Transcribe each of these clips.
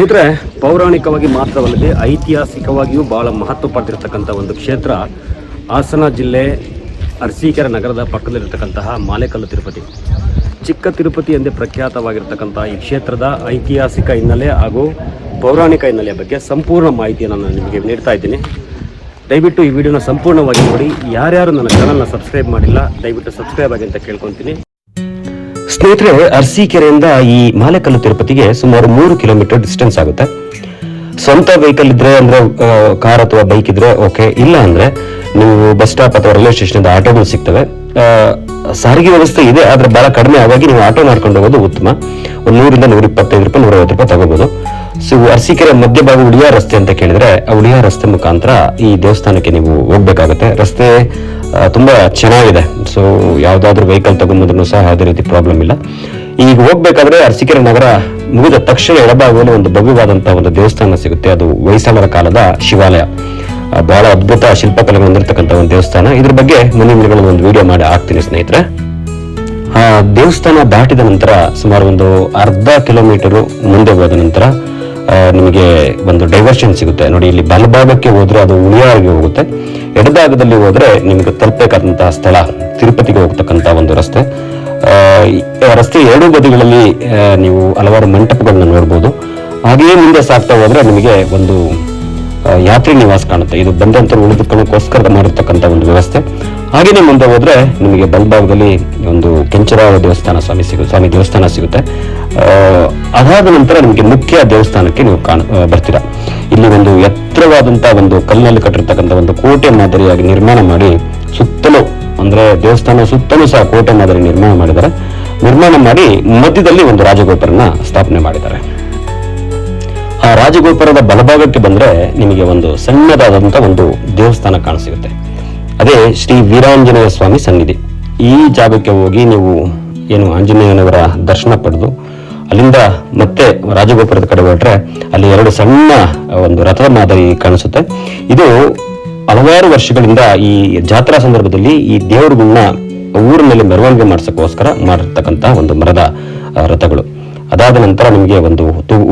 ಸ್ನೇಹಿತರೆ, ಪೌರಾಣಿಕವಾಗಿ ಮಾತ್ರವಲ್ಲದೆ ಐತಿಹಾಸಿಕವಾಗಿಯೂ ಬಹಳ ಮಹತ್ವ ಪಡೆದಿರತಕ್ಕಂಥ ಒಂದು ಕ್ಷೇತ್ರ ಹಾಸನ ಜಿಲ್ಲೆ ಅರಸೀಕೆರೆ ನಗರದ ಪಕ್ಕದಲ್ಲಿರ್ತಕ್ಕಂತಹ ಮಾಲೆಕಲ್ಲು ತಿರುಪತಿ. ಚಿಕ್ಕ ತಿರುಪತಿ ಎಂದೇ ಪ್ರಖ್ಯಾತವಾಗಿರ್ತಕ್ಕಂಥ ಈ ಕ್ಷೇತ್ರದ ಐತಿಹಾಸಿಕ ಹಿನ್ನೆಲೆ ಹಾಗೂ ಪೌರಾಣಿಕ ಹಿನ್ನೆಲೆಯ ಬಗ್ಗೆ ಸಂಪೂರ್ಣ ಮಾಹಿತಿಯನ್ನು ನಾನು ನಿಮಗೆ ನೀಡ್ತಾ ಇದ್ದೀನಿ. ದಯವಿಟ್ಟು ಈ ವಿಡಿಯೋನ ಸಂಪೂರ್ಣವಾಗಿ ನೋಡಿ. ಯಾರ್ಯಾರು ನನ್ನ ಚಾನಲ್ನ ಸಬ್ಸ್ಕ್ರೈಬ್ ಮಾಡಿಲ್ಲ, ದಯವಿಟ್ಟು ಸಬ್ಸ್ಕ್ರೈಬ್ ಆಗಿ ಅಂತ ಕೇಳ್ಕೊತೀನಿ. ಸ್ನೇಹಿತರೆ, ಅರಸೀಕೆರೆಯಿಂದ ಈ ಮಾಲೆಕಲ್ಲು ತಿರುಪತಿಗೆ ಸುಮಾರು ಮೂರು ಕಿಲೋಮೀಟರ್ ಡಿಸ್ಟೆನ್ಸ್ ಆಗುತ್ತೆ. ಸ್ವಂತ ವೆಹಿಕಲ್ ಇದ್ರೆ ಅಂದ್ರೆ ಕಾರ್ ಅಥವಾ ಬೈಕ್ ಇದ್ರೆ ಓಕೆ ಇಲ್ಲ ಅಂದ್ರೆ, ನೀವು ಬಸ್ ಸ್ಟಾಪ್ ಅಥವಾ ರೈಲ್ವೆ ಸ್ಟೇಷನ್ ಆಟೋಗಳು ಸಿಗ್ತವೆ. ಸಾರಿಗೆ ವ್ಯವಸ್ಥೆ ಇದೆ, ಆದ್ರೆ ಬಹಳ ಕಡಿಮೆ ಆಗಾಗಿ ನೀವು ಆಟೋ ಮಾಡ್ಕೊಂಡು ಹೋಗೋದು ಉತ್ತಮ. ಒಂದು ನೂರಿಂದ ನೂರ ಇಪ್ಪತ್ತೈದು ರೂಪಾಯಿ, ನೂರ ಐವತ್ತು ರೂಪಾಯಿ ತಗೋಬಹುದು ಸೊ ಅರಸೀಕೆರೆ ಮಧ್ಯಭಾಗ ಉಳಿಯ ರಸ್ತೆ ಅಂತ ಕೇಳಿದ್ರೆ, ಆ ಉಳಿಯ ರಸ್ತೆ ಮುಖಾಂತರ ಈ ದೇವಸ್ಥಾನಕ್ಕೆ ನೀವು ಹೋಗ್ಬೇಕಾಗತ್ತೆ. ರಸ್ತೆ ತುಂಬಾ ಚೆನ್ನಾಗಿದೆ. ಸೊ ಯಾವ್ದಾದ್ರು ವೆಹಿಕಲ್ ತಗೊಂಬಂದ್ರೂ ಸಹ ಯಾವುದೇ ರೀತಿ ಪ್ರಾಬ್ಲಮ್ ಇಲ್ಲ. ಈಗ ಹೋಗ್ಬೇಕಾದ್ರೆ ಅರಸಿಕೆರೆ ನಗರ ಮುಗಿದ ತಕ್ಷಣ ಎಡಭಾಗದಲ್ಲಿ ಒಂದು ಭವ್ಯವಾದಂತಹ ಒಂದು ದೇವಸ್ಥಾನ ಸಿಗುತ್ತೆ. ಅದು ಹೊಯ್ಸಳರ ಕಾಲದ ಶಿವಾಲಯ. ಬಹಳ ಅದ್ಭುತ ಶಿಲ್ಪಕಲೆ ಹೊಂದಿರತಕ್ಕಂಥ ಒಂದು ದೇವಸ್ಥಾನ. ಇದ್ರ ಬಗ್ಗೆ ಮುಂದಿನ ದಿನಗಳಲ್ಲಿ ಒಂದು ವಿಡಿಯೋ ಮಾಡಿ ಹಾಕ್ತೀನಿ ಸ್ನೇಹಿತರೆ. ಆ, ದೇವಸ್ಥಾನ ದಾಟಿದ ನಂತರ ಸುಮಾರು ಒಂದು ಅರ್ಧ ಕಿಲೋಮೀಟರ್ ಮುಂದೆ ಹೋದ ನಂತರ ನಿಮಗೆ ಒಂದು ಡೈವರ್ಷನ್ ಸಿಗುತ್ತೆ. ನೋಡಿ, ಇಲ್ಲಿ ಬಲಭಾಗಕ್ಕೆ ಹೋದ್ರೆ ಅದು ಉಳಿಯಾಗಿ ಹೋಗುತ್ತೆ. ಎಡಭಾಗದಲ್ಲಿ ಹೋದ್ರೆ ನಿಮಗೆ ತಲುಪಬೇಕಾದಂತಹ ಸ್ಥಳ, ತಿರುಪತಿಗೆ ಹೋಗ್ತಕ್ಕಂತ ಒಂದು ರಸ್ತೆ. ರಸ್ತೆ ಎರಡೂ ಬದಿಗಳಲ್ಲಿ ನೀವು ಹಲವಾರು ಮಂಟಪಗಳನ್ನ ನೋಡ್ಬೋದು. ಹಾಗೆಯೇ ಮುಂದೆ ಸಾಗ್ತಾ ಹೋದ್ರೆ ನಿಮಗೆ ಒಂದು ಯಾತ್ರಿ ನಿವಾಸ ಕಾಣುತ್ತೆ. ಇದು ಬಂದಂತರು ಉಳಿದುಕೊಳ್ಳೋಕ್ಕೋಸ್ಕರ ಮಾಡಿರ್ತಕ್ಕಂಥ ಒಂದು ವ್ಯವಸ್ಥೆ. ಹಾಗೆಯೇ ಮುಂದೆ ಹೋದ್ರೆ ನಿಮಗೆ ಬಲ್ಭಾಗದಲ್ಲಿ ಒಂದು ಕೆಂಚರಾವ ದೇವಸ್ಥಾನ ಸ್ವಾಮಿ ಸಿಗು, ಸ್ವಾಮಿ ದೇವಸ್ಥಾನ ಸಿಗುತ್ತೆ. ಅದಾದ ನಂತರ ನಿಮಗೆ ಮುಖ್ಯ ದೇವಸ್ಥಾನಕ್ಕೆ ನೀವು ಕಾಣ ಬರ್ತೀರಾ. ಇಲ್ಲಿ ಒಂದು ಎತ್ತರವಾದಂತಹ ಒಂದು ಕಲ್ಲಿನಲ್ಲಿ ಕಟ್ಟಿರ್ತಕ್ಕಂಥ ಒಂದು ಕೋಟೆ ಮಾದರಿಯಾಗಿ ನಿರ್ಮಾಣ ಮಾಡಿ ಸುತ್ತಲೂ, ಅಂದ್ರೆ ದೇವಸ್ಥಾನ ಸುತ್ತಲೂ ಸಹ ಕೋಟೆ ಮಾದರಿ ನಿರ್ಮಾಣ ಮಾಡಿದ್ದಾರೆ. ನಿರ್ಮಾಣ ಮಾಡಿ ಮಧ್ಯದಲ್ಲಿ ಒಂದು ರಾಜಗೋಪುರನ ಸ್ಥಾಪನೆ ಮಾಡಿದ್ದಾರೆ. ಆ ರಾಜಗೋಪುರದ ಬಲಭಾಗಕ್ಕೆ ಬಂದ್ರೆ ನಿಮಗೆ ಒಂದು ಸಣ್ಣದಾದಂತ ಒಂದು ದೇವಸ್ಥಾನ ಕಾಣಸಿಗುತ್ತೆ ಅದೇ ಶ್ರೀ ವೀರಾಂಜನೇಯ ಸ್ವಾಮಿ ಸನ್ನಿಧಿ. ಈ ಜಾಗಕ್ಕೆ ಹೋಗಿ ನೀವು ಏನು ಆಂಜನೇಯನವರ ದರ್ಶನ ಪಡೆದು ಅಲ್ಲಿಂದ ಮತ್ತೆ ರಾಜಗೋಪುರದ ಕಡೆ ಹೊರಟ್ರೆ ಅಲ್ಲಿ ಎರಡು ಸಣ್ಣ ಒಂದು ರಥದ ಮಾದರಿ ಕಾಣಿಸುತ್ತೆ. ಇದು ಹಲವಾರು ವರ್ಷಗಳಿಂದ ಈ ಜಾತ್ರಾ ಸಂದರ್ಭದಲ್ಲಿ ಈ ದೇವರುಗಳನ್ನ ಊರಿನಲ್ಲಿ ಮೆರವಣಿಗೆ ಮಾಡಿಸೋಕ್ಕೋಸ್ಕರ ಮಾಡಿರ್ತಕ್ಕಂಥ ಒಂದು ಮರದ ರಥಗಳು. ಅದಾದ ನಂತರ ನಿಮಗೆ ಒಂದು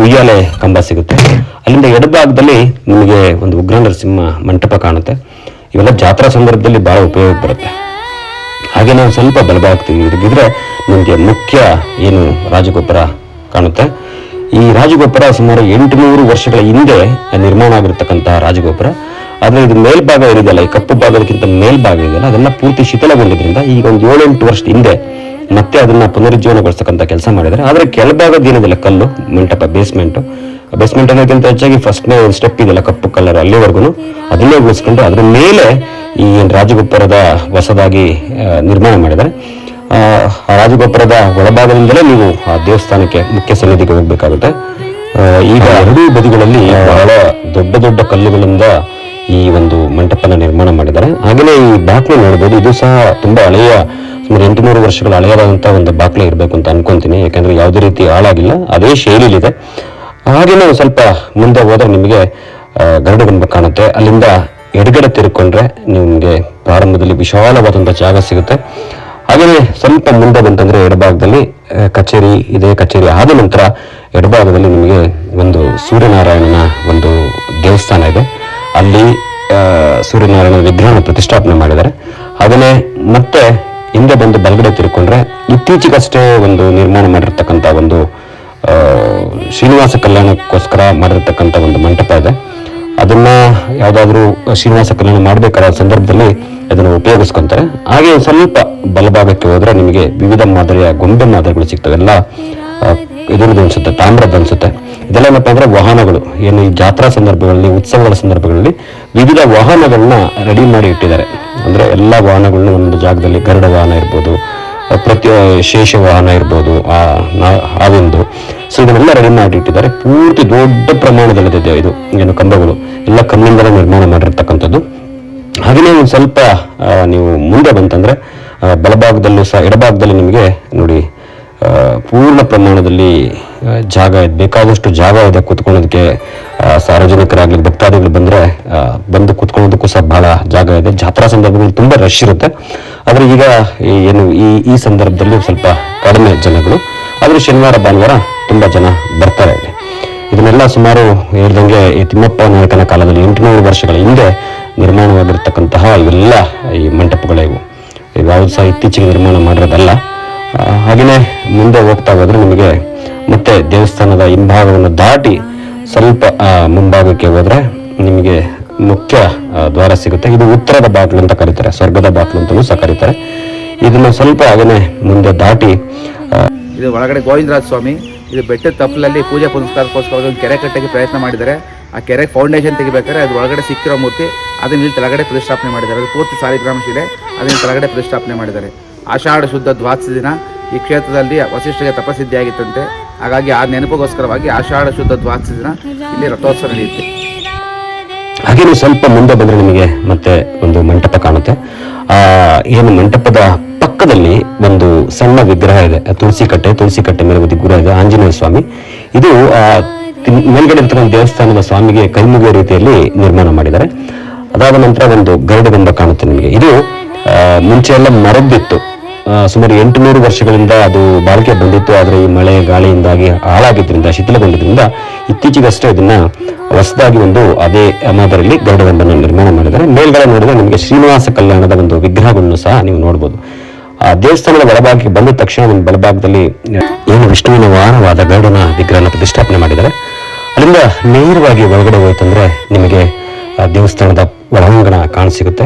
ಉಯ್ಯಾಲೆ ಕಂಬ ಸಿಗುತ್ತೆ. ಅಲ್ಲಿಂದ ಎಡಭಾಗದಲ್ಲಿ ನಿಮಗೆ ಒಂದು ಉಗ್ರ ನರಸಿಂಹ ಮಂಟಪ ಕಾಣುತ್ತೆ. ಇವೆಲ್ಲ ಜಾತ್ರಾ ಸಂದರ್ಭದಲ್ಲಿ ಬಹಳ ಉಪಯೋಗ ಬರುತ್ತೆ. ಹಾಗೆ ನಾವು ಸ್ವಲ್ಪ ಬಲಭಾಗ ತಿರುಗಿದ್ರೆ ನಿಮಗೆ ಮುಖ್ಯ ಏನು ರಾಜಗೋಪುರ ಕಾಣುತ್ತೆ. ಈ ರಾಜಗೋಪುರ ಸುಮಾರು ಎಂಟುನೂರು ವರ್ಷಗಳ ಹಿಂದೆ ನಿರ್ಮಾಣ ಆಗಿರತಕ್ಕಂತಹ ರಾಜಗೋಪುರ. ಆದರೆ ಇದು ಮೇಲ್ಭಾಗ ಏನಿದೆಯಲ್ಲ, ಈ ಕಪ್ಪು ಭಾಗಕ್ಕಿಂತ ಮೇಲ್ಭಾಗ ಇದೆಯಲ್ಲ ಅದೆಲ್ಲ ಪೂರ್ತಿ ಶಿಥಿಲಗೊಂಡಿದ್ರಿಂದ ಈಗ ಒಂದು ಏಳೆಂಟು ವರ್ಷದ ಹಿಂದೆ ಮತ್ತೆ ಅದನ್ನ ಪುನರುಜ್ಜೀವನಗೊಳಿಸ್ತಕ್ಕಂಥ ಕೆಲಸ ಮಾಡಿದ್ದಾರೆ. ಆದರೆ ಕೆಳಭಾಗದ ಏನಿದೆಯಲ್ಲ, ಕಲ್ಲು, ಮಂಟಪ ಬೇಸ್ಮೆಂಟ್ ಬೇಸ್ಮೆಂಟ್ ಅನ್ನೋದಕ್ಕಿಂತ ಹೆಚ್ಚಾಗಿ ಫಸ್ಟ್ನೇ ಒಂದು ಸ್ಟೆಪ್ ಇದೆಯಲ್ಲ, ಕಪ್ಪು ಕಲರ್ ಅಲ್ಲಿವರೆಗೂ. ಅದನ್ನೇ ಉಳಿಸ್ಕೊಂಡು ಅದ್ರ ಮೇಲೆ ಈ ರಾಜಗೋಪುರದ ಹೊಸದಾಗಿ ನಿರ್ಮಾಣ ಮಾಡಿದ್ದಾರೆ. ರಾಜಗೋಪುರದ ಒಳಭಾಗದಿಂದಲೇ ನೀವು ಆ ದೇವಸ್ಥಾನಕ್ಕೆ ಮುಖ್ಯ ಸನ್ನಿಧಿಗೆ ಹೋಗಬೇಕಾಗುತ್ತೆ. ಈಗ ಎರಡೂ ಬದಿಗಳಲ್ಲಿ ಬಹಳ ದೊಡ್ಡ ದೊಡ್ಡ ಕಲ್ಲುಗಳಿಂದ ಈ ಒಂದು ಮಂಟಪನ ನಿರ್ಮಾಣ ಮಾಡಿದ್ದಾರೆ. ಹಾಗೆಯೇ ಈ ಬಾಕ್ಲು ನೋಡಬಹುದು ಇದು ಸಹ ತುಂಬಾ ಹಳೆಯ ಸುಮಾರು ಎಂಟುನೂರು ವರ್ಷಗಳ ಹಳೆಯದಾದಂತಹ ಒಂದು ಬಾಕ್ಲೆ ಇರಬೇಕು ಅಂತ ಅನ್ಕೊಂತೀನಿ. ಯಾಕಂದ್ರೆ ಯಾವುದೇ ರೀತಿ ಹಾಳಾಗಿಲ್ಲ ಅದೇ ಶೈಲಿಲಿದೆ ಹಾಗೆಯೇ ಸ್ವಲ್ಪ ಮುಂದೆ ಹೋದ್ರೆ ನಿಮಗೆ ಗರಡು ಗರುಡಗುಂಬ ಕಾಣುತ್ತೆ. ಅಲ್ಲಿಂದ ಎಡಗಡೆ ತಿರುಕೊಂಡ್ರೆ ನಿಮಗೆ ಪ್ರಾರಂಭದಲ್ಲಿ ವಿಶಾಲವಾದಂಥ ಜಾಗ ಸಿಗುತ್ತೆ. ಹಾಗೆಯೇ ಸ್ವಲ್ಪ ಮುಂದೆ ಬಂತಂದ್ರೆ ಎಡಭಾಗದಲ್ಲಿ ಕಚೇರಿ ಇದೆ. ಕಚೇರಿ ಆದ ನಂತರ ಎಡಭಾಗದಲ್ಲಿ ನಿಮಗೆ ಒಂದು ಸೂರ್ಯನಾರಾಯಣನ ಒಂದು ದೇವಸ್ಥಾನ ಇದೆ. ಅಲ್ಲಿ ಸೂರ್ಯನಾರಾಯಣ ವಿಗ್ರಹನ ಪ್ರತಿಷ್ಠಾಪನೆ ಮಾಡಿದ್ದಾರೆ. ಹಾಗೆಯೇ ಮತ್ತೆ ಹಿಂದೆ ಬಂದು ಬಲಗಡೆ ತಿರ್ಕೊಂಡ್ರೆ ಇತ್ತೀಚೆಗಷ್ಟೇ ಒಂದು ನಿರ್ಮಾಣ ಮಾಡಿರ್ತಕ್ಕಂಥ ಒಂದು ಶ್ರೀನಿವಾಸ ಕಲ್ಯಾಣಕ್ಕೋಸ್ಕರ ಮಾಡಿರ್ತಕ್ಕಂಥ ಒಂದು ಮಂಟಪ ಇದೆ. ಅದನ್ನ ಯಾವ್ದಾದ್ರು ಶ್ರೀನಿವಾಸ ಕಲ್ಯಾಣ ಮಾಡಬೇಕಾದ ಸಂದರ್ಭದಲ್ಲಿ ಅದನ್ನು ಉಪಯೋಗಿಸ್ಕೊಂತಾರೆ. ಹಾಗೆ ಸ್ವಲ್ಪ ಬಲಭಾಗಕ್ಕೆ ಹೋದ್ರೆ ನಿಮಗೆ ವಿವಿಧ ಮಾದರಿಯ ಗೊಂಬೆ ಮಾದರಿಗಳು ಸಿಗ್ತವೆ. ಎಲ್ಲ ಅನ್ಸುತ್ತೆ, ತಾಮ್ರದ ಅನ್ಸುತ್ತೆ. ಇದೆಲ್ಲ ಏನಪ್ಪಾ ಅಂದ್ರೆ ವಾಹನಗಳು. ಏನು ಈ ಜಾತ್ರಾ ಸಂದರ್ಭಗಳಲ್ಲಿ, ಉತ್ಸವಗಳ ಸಂದರ್ಭಗಳಲ್ಲಿ ವಿವಿಧ ವಾಹನಗಳನ್ನ ರೆಡಿ ಮಾಡಿ ಇಟ್ಟಿದ್ದಾರೆ. ಅಂದ್ರೆ ಎಲ್ಲ ವಾಹನಗಳನ್ನ ಒಂದು ಜಾಗದಲ್ಲಿ ಗರುಡ ವಾಹನ ಇರ್ಬೋದು ಪ್ರತಿ ಶೇಷ ವಾಹನ ಇರ್ಬೋದು, ಆ ಒಂದು. ಸೊ ಇದನ್ನೆಲ್ಲ ರೆಡಿ ಮಾಡಿ ಇಟ್ಟಿದ್ದಾರೆ ಪೂರ್ತಿ ದೊಡ್ಡ ಪ್ರಮಾಣದಲ್ಲಿದೆ ಇದು, ಏನು ಕಂಬಗಳು. ಎಲ್ಲ ಕಣ್ಣಿಂದಲೇ ನಿರ್ಮಾಣ ಮಾಡಿರ್ತಕ್ಕಂಥದ್ದು. ಹಾಗೆಯೇ ಒಂದು ಸ್ವಲ್ಪ ನೀವು ಮುಂದೆ ಬಂತಂದ್ರೆ ಬಲಭಾಗದಲ್ಲೂ ಸಹ, ಎಡಭಾಗದಲ್ಲಿ ನಿಮಗೆ ನೋಡಿ ಪೂರ್ಣ ಪ್ರಮಾಣದಲ್ಲಿ ಜಾಗ ಇದೆ. ಬೇಕಾದಷ್ಟು ಜಾಗ ಇದೆ ಕೂತ್ಕೊಳ್ಳೋದಕ್ಕೆ. ಸಾರ್ವಜನಿಕರಾಗ್ಲಿ, ಭಕ್ತಾದಿಗಳು ಬಂದ್ರೆ ಬಂದು ಕೂತ್ಕೊಳ್ಳೋದಕ್ಕೂ ಸಹ ಬಹಳ ಜಾಗ ಇದೆ. ಜಾತ್ರಾ ಸಂದರ್ಭದಲ್ಲಿ ತುಂಬಾ ರಶ್ ಇರುತ್ತೆ. ಆದ್ರೆ ಈಗ ಏನು ಈ ಈ ಸಂದರ್ಭದಲ್ಲಿ ಸ್ವಲ್ಪ ಕಡಿಮೆ ಜನಗಳು, ಆದ್ರೆ ಶನಿವಾರ, ಭಾನುವಾರ ತುಂಬಾ ಜನ ಬರ್ತಾರೆ ಇಲ್ಲಿ. ಇದನ್ನೆಲ್ಲ ಸುಮಾರು ಹೇಳ್ದಂಗೆ ಈ ತಿಮ್ಮಪ್ಪ ನಾಯಕನ ಕಾಲದಲ್ಲಿ ಎಂಟುನೂರು ವರ್ಷಗಳ ಹಿಂದೆ ನಿರ್ಮಾಣವಾಗಿರ್ತಕ್ಕಂತಹ ಇವೆಲ್ಲ ಈ ಮಂಟಪಗಳೇ ಇವು. ಇವ್ಯಾವುದು ಸಹ ಇತ್ತೀಚೆಗೆ ನಿರ್ಮಾಣ ಮಾಡಿರೋದಲ್ಲ. ಹಾಗೆಯೇ ಮುಂದೆ ಹೋಗ್ತಾ ಹೋದರೆ ನಿಮಗೆ ಮತ್ತೆ ದೇವಸ್ಥಾನದ ಹಿಂಭಾಗವನ್ನು ದಾಟಿ ಸ್ವಲ್ಪ ಮುಂಭಾಗಕ್ಕೆ ಹೋದರೆ ನಿಮಗೆ ಮುಖ್ಯ ದ್ವಾರ ಸಿಗುತ್ತೆ. ಇದು ಉತ್ತರದ ಬಾಟ್ಲು ಅಂತ ಕರೀತಾರೆ. ಸ್ವರ್ಗದ ಬಾಟ್ಲು ಅಂತಲೂ ಸಹ ಕರೀತಾರೆ. ಇದನ್ನ ಸ್ವಲ್ಪ ಹಾಗೇನೆ ಮುಂದೆ ದಾಟಿ ಇದು ಒಳಗಡೆ ಗೋವಿಂದರಾಜ ಸ್ವಾಮಿ, ಇದು ಬೆಟ್ಟದ ತಪ್ಪಲಲ್ಲಿ ಪೂಜೆ ಪುನಸ್ಕಾರಕ್ಕೋಸ್ಕರ ಒಂದು ಕೆರೆ ಕಟ್ಟಕ್ಕೆ ಪ್ರಯತ್ನ ಮಾಡಿದ್ದಾರೆ. ಆ ಕೆರೆ ಫೌಂಡೇಶನ್ ತೆಗಿಬೇಕಾದ್ರೆ ಅದ್ರ ಒಳಗಡೆ ಸಿಕ್ಕಿರೋ ಮೂರ್ತಿ, ಅದನ್ನ ಇಲ್ಲಿ ಕೆಳಗಡೆ ಪ್ರತಿಷ್ಠಾಪನೆ ಮಾಡಿದ್ದಾರೆ. ಅದು ಪೂರ್ತಿ ಸಾಲಿಗ್ರಾಮ ಶಿಲೆ ಅದನ್ನ ತೆಳಗಡೆ ಪ್ರತಿಷ್ಠಾಪನೆ ಮಾಡಿದ್ದಾರೆ. ಆಷಾಢ ಶುದ್ಧ ದ್ವಾದಶ ದಿನ ಈ ಕ್ಷೇತ್ರದಲ್ಲಿ ವಸಿಷ್ಠಗೆ ತಪಸಿದ್ಧಿ ಹಾಗಾಗಿ ಆ ನೆನಪಿಗೋಸ್ಕರವಾಗಿ ಆಷಾಢ ಶುದ್ಧ ದ್ವಾದಶ ದಿನ ಇಲ್ಲಿ ರಥೋತ್ಸವ ನಡೆಯುತ್ತೆ. ಹಾಗೆ ಸ್ವಲ್ಪ ಮುಂದೆ ಬಂದ್ರೆ ನಿಮಗೆ ಮತ್ತೆ ಒಂದು ಮಂಟಪ ಕಾಣುತ್ತೆ. ಆ ಏನು ಮಂಟಪದ ಪಕ್ಕದಲ್ಲಿ ಒಂದು ಸಣ್ಣ ವಿಗ್ರಹ ಇದೆ. ತುಳಸಿ ಕಟ್ಟೆ ತುಳಸಿ ಕಟ್ಟೆ ಮೇಲೆ ಒಂದು ಗುರು ಇದೆ, ಆಂಜನೇಯ ಸ್ವಾಮಿ. ಇದು, ಆ ಮೇಲ್ಗಡೆ ಇರ್ತಕ್ಕಂಥ ದೇವಸ್ಥಾನದ ಸ್ವಾಮಿಗೆ ಕೈಮುಗಿಯ ರೀತಿಯಲ್ಲಿ ನಿರ್ಮಾಣ ಮಾಡಿದ್ದಾರೆ. ಅದಾದ ನಂತರ ಒಂದು ಗರುಡಗಂಬ ಕಾಣುತ್ತೆ ನಿಮಗೆ. ಇದು ಮುಂಚೆ ಎಲ್ಲ ಮರದ್ದಿತ್ತು. ಸುಮಾರು ಎಂಟುನೂರು ವರ್ಷಗಳಿಂದ ಅದು ಬಾಳಿಕೆ ಬಂದಿತ್ತು. ಆದರೆ ಈ ಮಳೆ, ಗಾಳಿಯಿಂದಾಗಿ ಹಾಳಾಗಿದ್ದರಿಂದ, ಶಿಥಿಲಗೊಂಡಿದ್ದರಿಂದ ಇತ್ತೀಚೆಗಷ್ಟೇ ಇದನ್ನ ಹೊಸದಾಗಿ ಒಂದು ಅದೇ ಮಾದರಿಯಲ್ಲಿ ಗರುಡಗಂಬನ್ನು ನಿರ್ಮಾಣ ಮಾಡಿದ್ದಾರೆ. ಮೇಲ್ಗಡೆ ನೋಡಿದ್ರೆ ನಿಮಗೆ ಶ್ರೀನಿವಾಸ ಕಲ್ಯಾಣದ ಒಂದು ವಿಗ್ರಹವನ್ನು ಸಹ ನೀವು ನೋಡಬಹುದು ಆ ದೇವಸ್ಥಾನದ ಒಳಭಾಗಕ್ಕೆ ಬಂದ ತಕ್ಷಣ ಒಂದು ಬಲಭಾಗದಲ್ಲಿ ಏನು ವಿಷ್ಣುವಿನ ವಾರವಾದ ಗರುಡನ ವಿಗ್ರಹನ ಪ್ರತಿಷ್ಠಾಪನೆ ಮಾಡಿದ್ದಾರೆ. ಅಲ್ಲಿಂದ ನೇರವಾಗಿ ಒಳಗಡೆ ಹೋಯ್ತಂದ್ರೆ ನಿಮಗೆ ದೇವಸ್ಥಾನದ ಒಳಾಂಗಣ ಕಾಣಸಿಗುತ್ತೆ.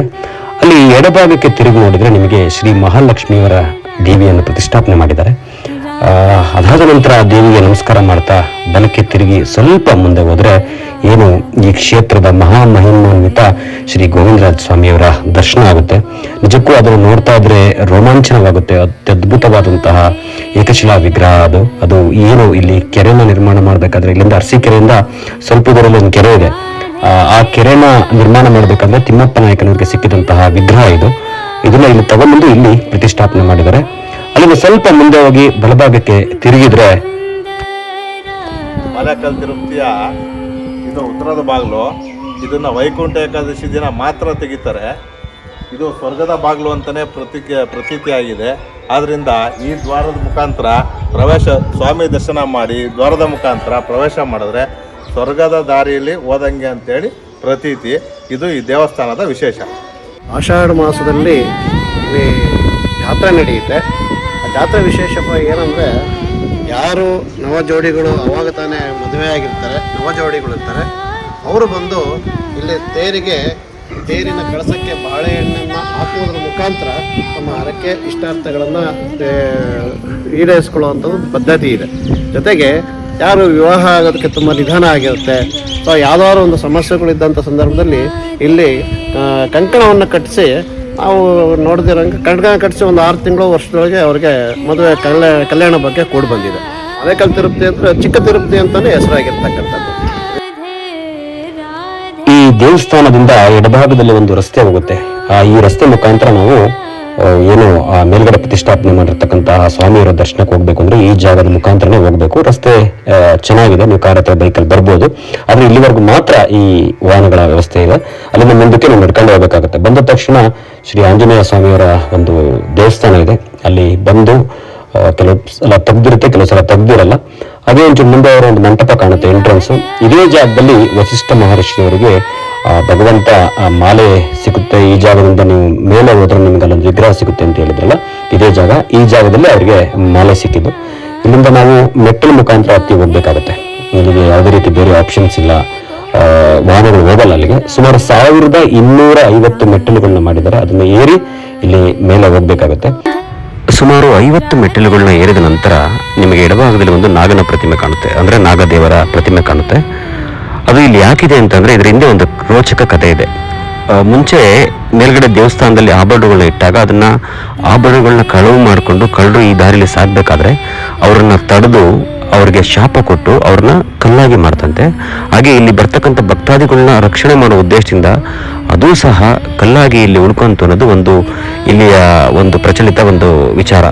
ಅಲ್ಲಿ ಎಡಭಾಗಕ್ಕೆ ತಿರುಗಿ ನೋಡಿದ್ರೆ ನಿಮಗೆ ಶ್ರೀ ಮಹಾಲಕ್ಷ್ಮಿಯವರ ದೇವಿಯನ್ನು ಪ್ರತಿಷ್ಠಾಪನೆ ಮಾಡಿದ್ದಾರೆ. ಅದಾದ ನಂತರ ದೇವಿಗೆ ನಮಸ್ಕಾರ ಮಾಡ್ತಾ ಬಲಕ್ಕೆ ತಿರುಗಿ ಸ್ವಲ್ಪ ಮುಂದೆ ಹೋದ್ರೆ ಏನು ಈ ಕ್ಷೇತ್ರದ ಮಹಾ ಮಹಾಮಹಿಮಾನ್ವಿತ ಶ್ರೀ ಗೋವಿಂದರಾಜ ಸ್ವಾಮಿಯವರ ದರ್ಶನ ಆಗುತ್ತೆ. ನಿಜಕ್ಕೂ ಅದನ್ನು ನೋಡ್ತಾ ಇದ್ರೆ ರೋಮಾಂಚನವಾಗುತ್ತೆ. ಅತ್ಯದ್ಭುತವಾದಂತಹ ಏಕಶಿಲಾ ವಿಗ್ರಹ ಅದು. ಅದು ಏನು ಇಲ್ಲಿ ಕೆರೆನ ನಿರ್ಮಾಣ ಮಾಡಬೇಕಾದ್ರೆ ಇಲ್ಲಿಂದ ಅರಸೀಕೆರೆಯಿಂದ ಸ್ವಲ್ಪ ದೂರಲ್ಲಿ ಒಂದು ಕೆರೆ ಇದೆ. ಆ, ಕೆರೆನ ನಿರ್ಮಾಣ ಮಾಡಬೇಕಂದ್ರೆ ತಿಮ್ಮಪ್ಪ ನಾಯಕನವರಿಗೆ ಸಿಕ್ಕಿದಂತಹ ವಿಗ್ರಹ ಇದು. ಇದನ್ನ ಇಲ್ಲಿ ತಗೊಂಡ್ಬಂದು ಇಲ್ಲಿ ಪ್ರತಿಷ್ಠಾಪನೆ ಮಾಡಿದ್ದಾರೆ. ಅಲ್ಲಿಂದ ಸ್ವಲ್ಪ ಮುಂದೆ ಹೋಗಿ ಬಲಭಾಗಕ್ಕೆ ತಿರುಗಿದ್ರೆ ಇದು ಉತ್ತರದ ಬಾಗಿಲು, ಇದನ್ನು ವೈಕುಂಠ ಏಕಾದಶಿ ದಿನ ಮಾತ್ರ ತೆಗಿತಾರೆ. ಇದು ಸ್ವರ್ಗದ ಬಾಗಿಲು ಅಂತಲೇ ಪ್ರತೀಕ ಪ್ರತೀತಿಯಾಗಿದೆ. ಆದ್ದರಿಂದ ಈ ದ್ವಾರದ ಮುಖಾಂತರ ಪ್ರವೇಶ, ಸ್ವಾಮಿ ದರ್ಶನ ಮಾಡಿ ದ್ವಾರದ ಮುಖಾಂತರ ಪ್ರವೇಶ ಮಾಡಿದ್ರೆ ಸ್ವರ್ಗದ ದಾರಿಯಲ್ಲಿ ಹೋದಂಗೆ ಅಂತೇಳಿ ಪ್ರತೀತಿ. ಇದು ಈ ದೇವಸ್ಥಾನದ ವಿಶೇಷ. ಆಷಾಢ ಮಾಸದಲ್ಲಿ ಜಾತ್ರೆ ನಡೆಯುತ್ತೆ. ಆ ಜಾತ್ರೆ ವಿಶೇಷ ಏನಂದರೆ ಯಾರು ನವ ಜೋಡಿಗಳು ಅವಾಗ ತಾನೇ ಮದುವೆ ಆಗಿರ್ತಾರೆ, ನವ ಜೋಡಿಗಳು ಇರ್ತಾರೆ, ಅವರು ಬಂದು ಇಲ್ಲಿ ತೇರಿಗೆ ತೇರಿನ ಕಳಸಕ್ಕೆ ಬಾಳೆಹಣ್ಣನ್ನು ಹಾಕುವುದರ ಮುಖಾಂತರ ತಮ್ಮ ಹರಕೆ ಇಷ್ಟಾರ್ಥಗಳನ್ನು ಈಡೇರಿಸ್ಕೊಳ್ಳುವಂಥದ್ದು ಒಂದು ಪದ್ಧತಿ ಇದೆ. ಜೊತೆಗೆ ಯಾರು ವಿವಾಹ ಆಗೋದಕ್ಕೆ ತುಂಬ ನಿಧಾನ ಆಗಿರುತ್ತೆ, ಅಥವಾ ಯಾವುದಾದ್ರು ಒಂದು ಸಮಸ್ಯೆಗಳಿದ್ದಂಥ ಸಂದರ್ಭದಲ್ಲಿ ಇಲ್ಲಿ ಕಂಕಣವನ್ನು ಕಟ್ಟಿಸಿ ನಾವು ನೋಡ್ದಿರಂಗೆ ಕಂಕಣ ಕಟ್ಟಿಸಿ ಒಂದು ಆರು ತಿಂಗಳು ವರ್ಷದೊಳಗೆ ಅವ್ರಿಗೆ ಮದುವೆ ಕಲ್ಯಾಣ ಕಲ್ಯಾಣ ಬಗ್ಗೆ ಕೂಡಿ ಬಂದಿದೆ. ಅದೇ ಕಲ್ ತಿರುಪತಿ ಅಂದರೆ ಚಿಕ್ಕ ತಿರುಪತಿ ಅಂತಲೇ ಹೆಸರಾಗಿರ್ತಕ್ಕಂಥದ್ದು. ಈ ದೇವಸ್ಥಾನದಿಂದ ಎಡಭಾಗದಲ್ಲಿ ಒಂದು ರಸ್ತೆ ಹೋಗುತ್ತೆ. ಆ ಈ ರಸ್ತೆ ಮುಖಾಂತರ ನಾವು ಏನು, ಆ, ಮೇಲ್ಗಡೆ ಪ್ರತಿಷ್ಠಾಪನೆ ಮಾಡಿರ್ತಕ್ಕಂತಹ ಸ್ವಾಮಿಯವರ ದರ್ಶನಕ್ಕೆ ಹೋಗ್ಬೇಕು ಅಂದ್ರೆ ಈ ಜಾಗದ ಮುಖಾಂತರನೇ ಹೋಗ್ಬೇಕು. ರಸ್ತೆ ಚೆನ್ನಾಗಿದೆ, ನೀವು ಕಾರ್ ಅಥವಾ ಬೈಕಲ್ಲಿ ಬರ್ಬೋದು. ಆದ್ರೆ ಇಲ್ಲಿವರೆಗೂ ಮಾತ್ರ ಈ ವಾಹನಗಳ ವ್ಯವಸ್ಥೆ ಇದೆ. ಅಲ್ಲಿಂದ ಮುಂದಕ್ಕೆ ನಾವು ನಡ್ಕೊಂಡು ಹೋಗ್ಬೇಕಾಗುತ್ತೆ. ಬಂದ ತಕ್ಷಣ ಶ್ರೀ ಆಂಜನೇಯ ಸ್ವಾಮಿಯವರ ಒಂದು ದೇವಸ್ಥಾನ ಇದೆ. ಅಲ್ಲಿ ಬಂದು ಕೆಲವು ಸಲ ತೆಗ್ದಿರುತ್ತೆ, ಕೆಲವು ಸಲ ತೆಗ್ದಿರಲ್ಲ. ಅದೇ ಒಂಚೂರು ಮುಂದೆ ಅವರ ಒಂದು ಮಂಟಪ ಕಾಣುತ್ತೆ ಎಂಟ್ರೆನ್ಸ್ ಇದೇ ಜಾಗದಲ್ಲಿ ವಸಿಷ್ಠ ಮಹರ್ಷಿಯವರಿಗೆ ಭಗವಂತ ಆ, ಮಾಲೆ ಸಿಗುತ್ತೆ ಈ ಜಾಗದಿಂದ ನೀವು ಮೇಲೆ ಹೋದ್ರೆ ನಿಮ್ಗೆ ಅಲ್ಲೊಂದು ವಿಗ್ರಹ ಸಿಗುತ್ತೆ ಅಂತ ಹೇಳಿದ್ರಲ್ಲ ಇದೇ ಜಾಗ. ಈ ಜಾಗದಲ್ಲಿ ಅವರಿಗೆ ಮಾಲೆ ಸಿಕ್ಕಿದ್ದು. ಇಲ್ಲಿಂದ ನಾವು ಮೆಟ್ಟಲ ಮುಖಾಂತರ ಹತ್ತಿ ಹೋಗ್ಬೇಕಾಗತ್ತೆ. ಇಲ್ಲಿಗೆ ಯಾವುದೇ ರೀತಿ ಬೇರೆ ಆಪ್ಷನ್ಸ್ ಇಲ್ಲ. ವಾಹನಗಳು ಹೋಗಲ್ಲ ಅಲ್ಲಿಗೆ. ಸುಮಾರು ಸಾವಿರದ ಇನ್ನೂರ ಐವತ್ತು ಮೆಟ್ಟಲುಗಳನ್ನ ಮಾಡಿದ್ದಾರೆ. ಅದನ್ನ ಏರಿ ಇಲ್ಲಿ ಮೇಲೆ ಹೋಗ್ಬೇಕಾಗತ್ತೆ. ಸುಮಾರು ಐವತ್ತು ಮೆಟ್ಟಿಲುಗಳನ್ನ ಏರಿದ ನಂತರ ನಿಮಗೆ ಎಡಭಾಗದಲ್ಲಿ ಒಂದು ನಾಗನ ಪ್ರತಿಮೆ ಕಾಣುತ್ತೆ. ಅಂದ್ರೆ ನಾಗದೇವರ ಪ್ರತಿಮೆ ಕಾಣುತ್ತೆ. ಅದು ಇಲ್ಲಿ ಯಾಕಿದೆ ಅಂತಂದ್ರೆ ಇದರ ಹಿಂದೆ ಒಂದು ರೋಚಕ ಕಥೆ ಇದೆ. ಮುಂಚೆ ಮೇಲ್ಗಡೆ ದೇವಸ್ಥಾನದಲ್ಲಿ ಆಭರಣಗಳನ್ನ ಇಟ್ಟಾಗ ಅದನ್ನ ಆಭರಣಗಳನ್ನ ಕಳವು ಮಾಡಿಕೊಂಡು ಕಳ್ಳರು ಈ ದಾರಿಲಿ ಸಾಗಬೇಕಾದ್ರೆ ಅವರನ್ನು ತಡೆದು ಅವರಿಗೆ ಶಾಪ ಕೊಟ್ಟು ಅವ್ರನ್ನ ಕಲ್ಲಾಗಿ ಮಾಡ್ತಂತೆ. ಹಾಗೆ ಇಲ್ಲಿ ಬರ್ತಕ್ಕಂಥ ಭಕ್ತಾದಿಗಳನ್ನ ರಕ್ಷಣೆ ಮಾಡೋ ಉದ್ದೇಶದಿಂದ ಅದು ಸಹ ಕಲ್ಲಾಗಿ ಇಲ್ಲಿ ಉಳ್ಕೊಂತು ಅನ್ನೋದು ಒಂದು ಇಲ್ಲಿಯ ಒಂದು ಪ್ರಚಲಿತ ಒಂದು ವಿಚಾರ.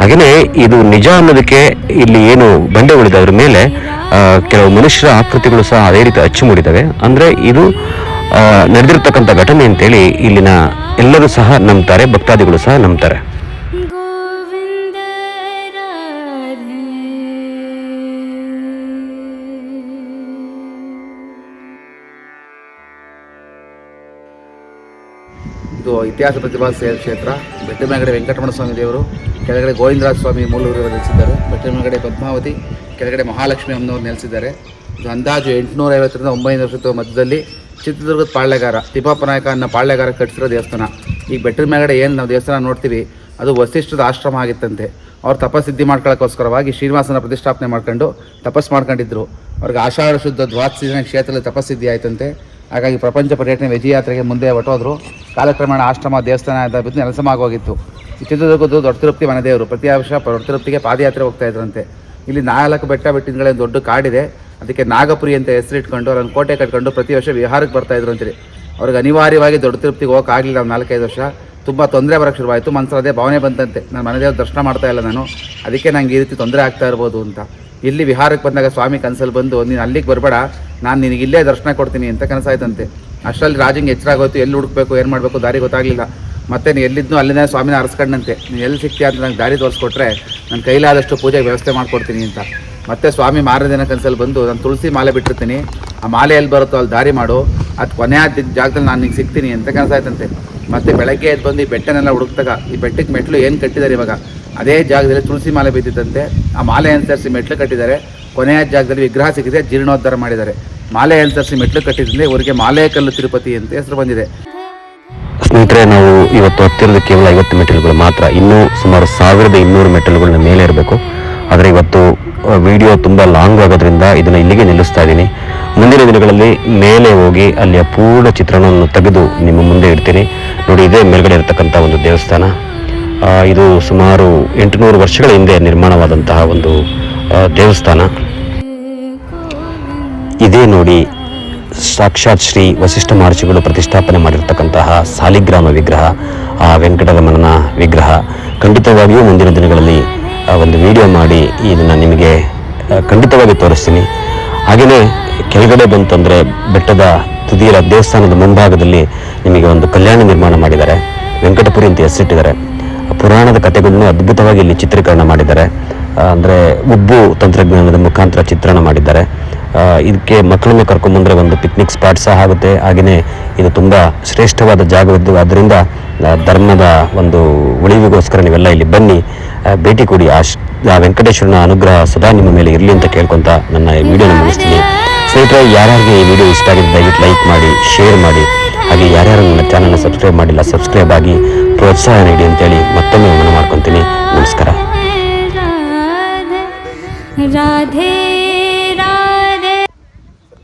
ಹಾಗೆಯೇ ಇದು ನಿಜ ಅನ್ನೋದಕ್ಕೆ ಇಲ್ಲಿ ಏನು ಬಂಡೆಗಳಿದೆ ಅದ್ರ ಮೇಲೆ ಕೆಲವು ಮನುಷ್ಯರ ಆಕೃತಿಗಳು ಸಹ ಅದೇ ರೀತಿ ಅಚ್ಚು ಮೂಡಿದ್ದಾವೆ. ಅಂದ್ರೆ ಇದು ನಡೆದಿರ್ತಕ್ಕಂಥ ಘಟನೆ ಅಂತೇಳಿ ಇಲ್ಲಿನ ಎಲ್ಲರೂ ಸಹ ನಂಬ್ತಾರೆ, ಭಕ್ತಾದಿಗಳು ಸಹ ನಂಬ್ತಾರೆ. ಇತಿಹಾಸ ಪ್ರತಿಭಾ ಕ್ಷೇತ್ರ ಬೆಟ್ಟ ಮೇಲ್ಗಡೆ ವೆಂಕಟರಮಣ ಸ್ವಾಮಿ ದೇವರು, ಕೆಳಗಡೆ ಗೋವಿಂದರಾಜ ಸ್ವಾಮಿ ಮೂಲೂರು ನೆಲೆಸಿದ್ದಾರೆ. ಬೆಟ್ಟ ಮೇಲ್ಗಡೆ ಪದ್ಮಾವತಿ, ಕೆಳಗಡೆ ಮಹಾಲಕ್ಷ್ಮಿ ಅಮ್ಮನವರು ನೆಲೆಸಿದ್ದಾರೆ. ಇದು ಅಂದಾಜು ಎಂಟುನೂರ ಐವತ್ತರಿಂದ ಒಂಬೈನೂರು ವರ್ಷದ ಮಧ್ಯದಲ್ಲಿ ಚಿತ್ರದುರ್ಗದ ಪಾಳ್ಯಗಾರ ತಿಪ್ಪಪ್ಪ ನಾಯಕ ಅನ್ನೋ ಪಾಳ್ಯಗಾರ ಕಟ್ಟಿಸಿರೋ ದೇವಸ್ಥಾನ. ಈ ಬೆಟ್ಟದ ಮೇಲ್ಗಡೆ ಏನು ನಾವು ದೇವಸ್ಥಾನ ನೋಡ್ತೀವಿ, ಅದು ವಸಿಷ್ಠದ ಆಶ್ರಮ ಆಗಿತ್ತಂತೆ. ಅವ್ರು ತಪಸ್ಸಿದ್ಧಿ ಮಾಡ್ಕೊಳ್ಳೋಕ್ಕೋಸ್ಕರವಾಗಿ ಶ್ರೀನಿವಾಸನ ಪ್ರತಿಷ್ಠಾಪನೆ ಮಾಡ್ಕೊಂಡು ತಪಸ್ಸು ಮಾಡ್ಕೊಂಡಿದ್ರು. ಅವ್ರಿಗೆ ಆಷಾಢ ಶುದ್ಧ ದ್ವಾದಶಿನ ಕ್ಷೇತ್ರದಲ್ಲಿ ತಪಸ್ಸಿದ್ಧಿ ಆಯ್ತಂತೆ. ಹಾಗಾಗಿ ಪ್ರಪಂಚ ಪರ್ಯಟನೆ ವಿಜಯಯಾತ್ರೆಗೆ ಮುಂದೆ ಹೊಟ್ಟೋದ್ರು ಕಾಲಕ್ರಮೇಣ ಆಶ್ರಮ, ದೇವಸ್ಥಾನ ಬಿದ್ದು ನೆಲಸಮಾಗೋಗಿತ್ತು. ಈ ಚಿತ್ರದುರ್ಗದ್ದು ದೊಡ್ಡ ತೃಪ್ತಿ ಮನೆದೇವರು ಪ್ರತಿ ವರ್ಷ ದೊಡ್ಡ ತಿರುಪ್ತಿಗೆ ಪಾದಯಾತ್ರೆ ಹೋಗ್ತಾ ಇದ್ರಂತೆ ಇಲ್ಲಿ ನಾಲ್ಕು ಬೆಟ್ಟ ಬೆಟ್ಟಿನಗಳೇ ದೊಡ್ಡ ಕಾಡಿದೆ. ಅದಕ್ಕೆ ನಾಗಪುರಿ ಅಂತ ಹೆಸರಿಟ್ಕೊಂಡು ಅವ್ರನ್ನ ಕೋಟೆ ಕಟ್ಕೊಂಡು ಪ್ರತಿ ವರ್ಷ ವಿಹಾರಕ್ಕೆ ಬರ್ತಾ ಇದ್ರು ಅಂತೇಳಿ ಅವ್ರಿಗೆ ಅನಿವಾರ್ಯವಾಗಿ ದೊಡ್ಡ ತೃಪ್ತಿಗೆ ಹೋಗಕ್ಕೆ ಆಗಲಿಲ್ಲ ಒಂದು ನಾಲ್ಕೈದು ವರ್ಷ. ತುಂಬ ತೊಂದರೆ ಬರೋಕ್ಕೆ ಶುರುವಾಯಿತು. ಮನಸ್ಸು ಅದೇ ಭಾವನೆ ಬಂತಂತೆ. ನಾನು ಮನೆದೇವ್ರ ದರ್ಶನ ಮಾಡ್ತಾ ಇಲ್ಲ ನಾನು. ಅದಕ್ಕೆ ನಂಗೆ ಈ ರೀತಿ ತೊಂದರೆ ಆಗ್ತಾ ಇರ್ಬೋದು ಅಂತ. ಇಲ್ಲಿ ವಿಹಾರಕ್ಕೆ ಬಂದಾಗ ಸ್ವಾಮಿ ಕನಸಲ್ಲಿ ಬಂದು, ನೀನು ಅಲ್ಲಿಗೆ ಬರಬೇಡ. ನಾನು ನಿನಗೆ ಇಲ್ಲೇ ದರ್ಶನ ಕೊಡ್ತೀನಿ ಅಂತ ಕನಸಾಯ್ತಂತೆ. ಅಷ್ಟರಲ್ಲಿ ರಾಜಂಗೆ ಎಚ್ಚರಾಗೋಯ್ತು ಎಲ್ಲಿ ಹುಡುಕ್ಬೇಕು, ಏನು ಮಾಡಬೇಕು, ದಾರಿ ಗೊತ್ತಾಗಲಿಲ್ಲ. ಮತ್ತೆ ನೀನು ಎಲ್ಲಿದ್ನೋ ಅಲ್ಲಿಂದ ಸ್ವಾಮಿನ ಅರಸ್ಕೊಂಡಂತೆ. ನೀನು ಎಲ್ಲಿ ಸಿಗ್ತೀಯ ಅಂತ ನಂಗೆ ದಾರಿ ತೋರಿಸ್ಕೊಟ್ರೆ ನನ್ನ ಕೈಲಾದಷ್ಟು ಪೂಜೆಗೆ ವ್ಯವಸ್ಥೆ ಮಾಡಿಕೊಡ್ತೀನಿ ಅಂತ. ಮತ್ತೆ ಸ್ವಾಮಿ ಮಾರನೇ ದಿನ ಕನಸಲ್ಲಿ ಬಂದು, ನಾನು ತುಳಸಿ ಮಾಲೆ ಬಿಟ್ಟಿರ್ತೀನಿ. ಆ ಮಾಲೆ ಎಲ್ಲಿ ಬರುತ್ತೋ ಅಲ್ಲಿ ದಾರಿ ಮಾಡು. ಅದು ಕೊನೆಯ ಜಾಗದಲ್ಲಿ ನಾನು ನಿಂಗೆ ಸಿಗ್ತೀನಿ ಅಂತ ಕನಸಾಯ್ತಂತೆ. ಮತ್ತೆ ಬೆಳಗ್ಗೆ ಎದ್ದು ಬಂದು ಈ ಬೆಟ್ಟನೆಲ್ಲ ಹುಡುಕ್ದಾಗ, ಈ ಬೆಟ್ಟಕ್ಕೆ ಮೆಟ್ಲು ಏನು ಕಟ್ಟಿದ್ದಾರೆ ಇವಾಗ? ಅದೇ ಜಾಗದಲ್ಲಿ ತುಳಸಿ ಮಾಲೆ ಬಿದ್ದಿದ್ದಂತೆ ಆ ಮಾಲೆ ಅನುಸರಿಸಿ ಮೆಟ್ಲು ಕಟ್ಟಿದ್ದಾರೆ. ಕೊನೆಯ ಜಾಗದಲ್ಲಿ ವಿಗ್ರಹ ಸಿಕ್ಕಿದೆ ಜೀರ್ಣೋದ್ಧಾರ ಮಾಡಿದ್ದಾರೆ. ಮಾಲೆ ಅನುಸರಿಸಿ ಮೆಟ್ಲು ಕಟ್ಟಿದ್ರೆ ಇವರಿಗೆ ಮಾಲೆ ಕಲ್ಲು ತಿರುಪತಿ ಅಂತ ಹೆಸರು ಬಂದಿದೆ. ಸ್ನೇಹಿತರೆ, ನಾವು ಇವತ್ತು ಹತ್ತಿರದ ಕೇವಲ ಐವತ್ತು ಮೆಟ್ಟಿಲುಗಳು ಮಾತ್ರ, ಇನ್ನೂ ಸುಮಾರು ಸಾವಿರದ ಇನ್ನೂರು ಮೆಟ್ಟಿಲುಗಳನ್ನ ಮೇಲೆ ಇರಬೇಕು. ಆದರೆ ಇವತ್ತು ವಿಡಿಯೋ ತುಂಬ ಲಾಂಗ್ ಆಗೋದ್ರಿಂದ ಇದನ್ನು ಇಲ್ಲಿಗೆ ನಿಲ್ಲಿಸ್ತಾ ಇದ್ದೀನಿ. ಮುಂದಿನ ದಿನಗಳಲ್ಲಿ ಮೇಲೆ ಹೋಗಿ ಅಲ್ಲಿಯ ಪೂರ್ಣ ಚಿತ್ರಣವನ್ನು ತೆಗೆದು ನಿಮ್ಮ ಮುಂದೆ ಇಡ್ತೀನಿ. ನೋಡಿ, ಇದೇ ಮೇಲ್ಗಡೆ ಇರತಕ್ಕಂಥ ಒಂದು ದೇವಸ್ಥಾನ. ಇದು ಸುಮಾರು ಎಂಟುನೂರು ವರ್ಷಗಳ ಹಿಂದೆ ನಿರ್ಮಾಣವಾದಂತಹ ಒಂದು ದೇವಸ್ಥಾನ. ಇದೇ ನೋಡಿ ಸಾಕ್ಷಾತ್ ಶ್ರೀ ವಸಿಷ್ಠ ಮಹರ್ಷಿಗಳು ಪ್ರತಿಷ್ಠಾಪನೆ ಮಾಡಿರ್ತಕ್ಕಂತಹ ಸಾಲಿಗ್ರಾಮ ವಿಗ್ರಹ, ಆ ವೆಂಕಟರಮಣನ ವಿಗ್ರಹ. ಖಂಡಿತವಾಗಿಯೂ ಮುಂದಿನ ದಿನಗಳಲ್ಲಿ ಒಂದು ವಿಡಿಯೋ ಮಾಡಿ ಇದನ್ನು ನಿಮಗೆ ಖಂಡಿತವಾಗಿ ತೋರಿಸ್ತೀನಿ. ಹಾಗೆಯೇ ಕೆಳಗಡೆ ಬಂತಂದರೆ ಬೆಟ್ಟದ ತುದಿಯರ ದೇವಸ್ಥಾನದ ಮುಂಭಾಗದಲ್ಲಿ ನಿಮಗೆ ಒಂದು ಕಲ್ಯಾಣ ನಿರ್ಮಾಣ ಮಾಡಿದ್ದಾರೆ. ವೆಂಕಟಪುರಿ ಅಂತ ಹೆಸರಿಟ್ಟಿದ್ದಾರೆ. ಪುರಾಣದ ಕಥೆಗಳನ್ನು ಅದ್ಭುತವಾಗಿ ಇಲ್ಲಿ ಚಿತ್ರೀಕರಣ ಮಾಡಿದ್ದಾರೆ. ಅಂದರೆ ಉಬ್ಬು ತಂತ್ರಜ್ಞಾನದ ಮುಖಾಂತರ ಚಿತ್ರಣ ಮಾಡಿದ್ದಾರೆ. ಇದಕ್ಕೆ ಮಕ್ಕಳನ್ನು ಕರ್ಕೊಂಡ್ಬಂದರೆ ಒಂದು ಪಿಕ್ನಿಕ್ ಸ್ಪಾಟ್ ಸಹ ಆಗುತ್ತೆ. ಹಾಗೆಯೇ ಇದು ತುಂಬ ಶ್ರೇಷ್ಠವಾದ ಜಾಗವಿದ್ದು ಅದರಿಂದ ಧರ್ಮದ ಒಂದು ಉಳಿವಿಗೋಸ್ಕರ ನೀವೆಲ್ಲ ಇಲ್ಲಿ ಬನ್ನಿ. ಭೇಟಿ ಕೊಡಿ. ಆ ವೆಂಕಟೇಶ್ವರನ ಅನುಗ್ರಹ ಸದಾ ನಿಮ್ಮ ಮೇಲೆ ಇರಲಿ ಅಂತ ಕೇಳ್ಕೊಂತ ನನ್ನ ಈ ವಿಡಿಯೋನ ಮುಗಿಸ್ತೀನಿ. ಸ್ನೇಹಿತರೆ, ಯಾರ್ಯಾರಿಗೆ ಈ ವಿಡಿಯೋ ಇಷ್ಟ ಆಗಿದೆ, ದಯವಿಟ್ಟು ಲೈಕ್ ಮಾಡಿ ಶೇರ್ ಮಾಡಿ. ಹಾಗೆ ಯಾರ್ಯಾರು ನನ್ನ ಚಾನಲ್ನ ಸಬ್ಸ್ಕ್ರೈಬ್ ಮಾಡಿಲ್ಲ ಸಬ್ಸ್ಕ್ರೈಬ್ ಆಗಿ ಪ್ರೋತ್ಸಾಹ ನೀಡಿ ಅಂತೇಳಿ ಮತ್ತೊಮ್ಮೆ ಮನ ಮಾಡ್ಕೊತೀನಿ. ನಮಸ್ಕಾರ. राधे